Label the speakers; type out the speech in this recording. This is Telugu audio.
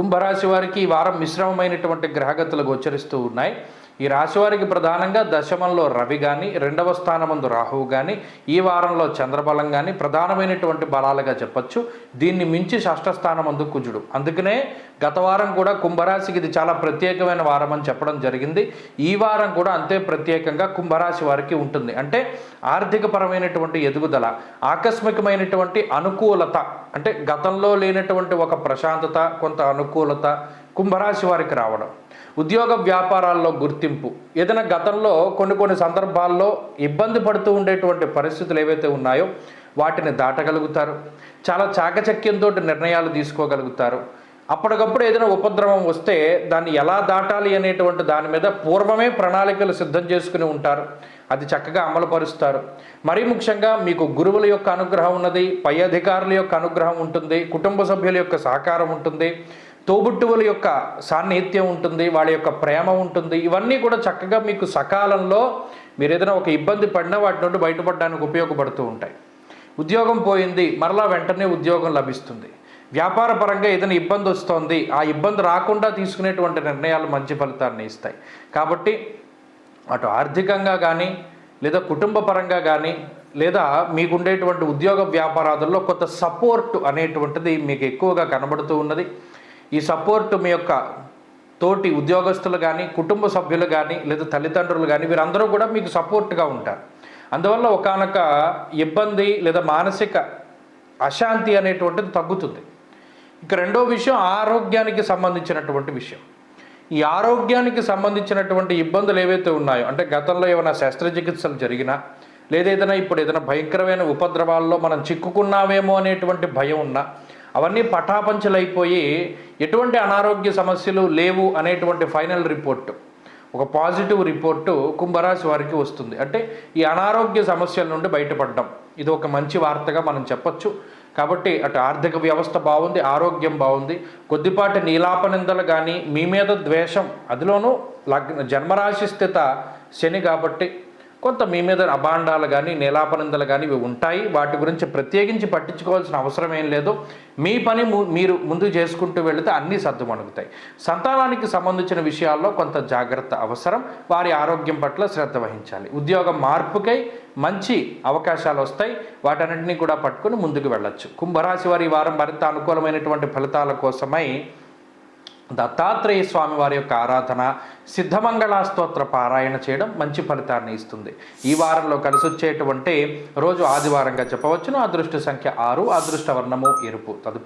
Speaker 1: కుంభరాశి వారికి ఈ వారం మిశ్రమమైనటువంటి గ్రహగతులు గోచరిస్తూ ఉన్నాయి. ఈ రాశి వారికి ప్రధానంగా దశమంలో రవి కానీ రెండవ స్థానమందు రాహువు కానీ ఈ వారంలో చంద్రబలం కానీ ప్రధానమైనటువంటి బలాలుగా చెప్పొచ్చు. దీన్ని మించి షష్ఠ స్థానమందు కుజుడు. అందుకనే గత వారం కూడా కుంభరాశికి ఇది చాలా ప్రత్యేకమైన వారం అని చెప్పడం జరిగింది. ఈ వారం కూడా అంతే ప్రత్యేకంగా కుంభరాశి వారికి ఉంటుంది. అంటే ఆర్థికపరమైనటువంటి ఎదుగుదల ఆకస్మికమైనటువంటి అనుకూలత అంటే గతంలో లేనటువంటి ఒక ప్రశాంతత కొంత అనుకూలత కుంభరాశి వారికి రావడం. ఉద్యోగ వ్యాపారాల్లో గుర్తింపు. ఏదైనా గతంలో కొన్ని కొన్ని సందర్భాల్లో ఇబ్బంది పడుతూ ఉండేటువంటి పరిస్థితులు ఏవైతే ఉన్నాయో వాటిని దాటగలుగుతారు. చాలా చాకచక్యంతో నిర్ణయాలు తీసుకోగలుగుతారు. అప్పటికప్పుడు ఏదైనా ఉపద్రవం వస్తే దాన్ని ఎలా దాటాలి అనేటువంటి దాని మీద పూర్వమే ప్రణాళికలు సిద్ధం చేసుకుని ఉంటారు. అది చక్కగా అమలుపరుస్తారు. మరీ ముఖ్యంగా మీకు గురువుల యొక్క అనుగ్రహం ఉన్నది పై అధికారుల యొక్క అనుగ్రహం ఉంటుంది కుటుంబ సభ్యుల యొక్క సహకారం ఉంటుంది. తోబుట్టువుల యొక్క సాన్నిహిత్యం ఉంటుంది వాళ్ళ యొక్క ప్రేమ ఉంటుంది. ఇవన్నీ కూడా చక్కగా మీకు సకాలంలో మీరు ఏదైనా ఒక ఇబ్బంది పడినా వాటి నుండి బయటపడడానికి ఉపయోగపడుతూ ఉంటాయి. ఉద్యోగం పోయింది మరలా వెంటనే ఉద్యోగం లభిస్తుంది. వ్యాపార పరంగా ఏదైనా ఇబ్బంది వస్తోంది ఆ ఇబ్బంది రాకుండా తీసుకునేటువంటి నిర్ణయాలు మంచి ఫలితాన్ని ఇస్తాయి. కాబట్టి అటు ఆర్థికంగా కానీ లేదా కుటుంబ పరంగా కానీ లేదా మీకుండేటువంటి ఉద్యోగ వ్యాపారాదుల్లో కొంత సపోర్ట్ అనేటువంటిది మీకు ఎక్కువగా కనబడుతూ ఉన్నది. ఈ సపోర్ట్ మీ యొక్క తోటి ఉద్యోగస్తులు కానీ కుటుంబ సభ్యులు కానీ లేదా తల్లిదండ్రులు కానీ వీరందరూ కూడా మీకు సపోర్ట్గా ఉంటారు. అందువల్ల ఒకనొక ఇబ్బంది లేదా మానసిక అశాంతి అనేటువంటిది తగ్గుతుంది. ఇక రెండో విషయం ఆరోగ్యానికి సంబంధించినటువంటి విషయం. ఈ ఆరోగ్యానికి సంబంధించినటువంటి ఇబ్బందులు ఏవైతే ఉన్నాయో అంటే గతంలో ఏమైనా శస్త్రచికిత్సలు జరిగినా లేదా ఏదైనా ఇప్పుడు ఏదైనా భయంకరమైన ఉపద్రవాల్లో మనం చిక్కుకున్నామేమో అనేటువంటి భయం ఉన్నా అవన్నీ పటాపంచలైపోయి ఎటువంటి అనారోగ్య సమస్యలు లేవు అనేటువంటి ఫైనల్ రిపోర్టు ఒక పాజిటివ్ రిపోర్టు కుంభరాశి వారికి వస్తుంది. అంటే ఈ అనారోగ్య సమస్యల నుండి బయటపడడం ఇది ఒక మంచి వార్తగా మనం చెప్పచ్చు. కాబట్టి అటు ఆర్థిక వ్యవస్థ బాగుంది ఆరోగ్యం బాగుంది కొద్దిపాటి నీలాపనిందలు కానీ మీ మీద ద్వేషం అదిలోనూ లగ్న జన్మరాశి స్థిత శని కాబట్టి కొంత మీ మీద అభాండాలు కానీ నీలాపనిందలు కానీ ఇవి ఉంటాయి. వాటి గురించి ప్రత్యేకించి పట్టించుకోవాల్సిన అవసరం ఏం లేదు. మీ పని ము- మీరు ముందు చేసుకుంటూ వెళితే అన్నీ సర్దుమణుగుతాయి. సంతానానికి సంబంధించిన విషయాల్లో కొంత జాగ్రత్త అవసరం. వారి ఆరోగ్యం పట్ల శ్రద్ధ వహించాలి. ఉద్యోగం మార్పుకై మంచి అవకాశాలు వస్తాయి. వాటన్నింటినీ కూడా పట్టుకొని ముందుకు వెళ్ళచ్చు. కుంభరాశి వారి వారం మరింత అనుకూలమైనటువంటి ఫలితాల కోసమై దత్తాత్రేయ స్వామి వారి యొక్క ఆరాధన సిద్ధమంగళ స్తోత్ర పారాయణ చేయడం మంచి ఫలితాన్ని ఇస్తుంది. ఈ వారంలో కలిసి వచ్చేటువంటి రోజు ఆదివారంగా చెప్పవచ్చును. అదృష్ట సంఖ్య ఆరు అదృష్ట వర్ణము ఎరుపు. తదుపరి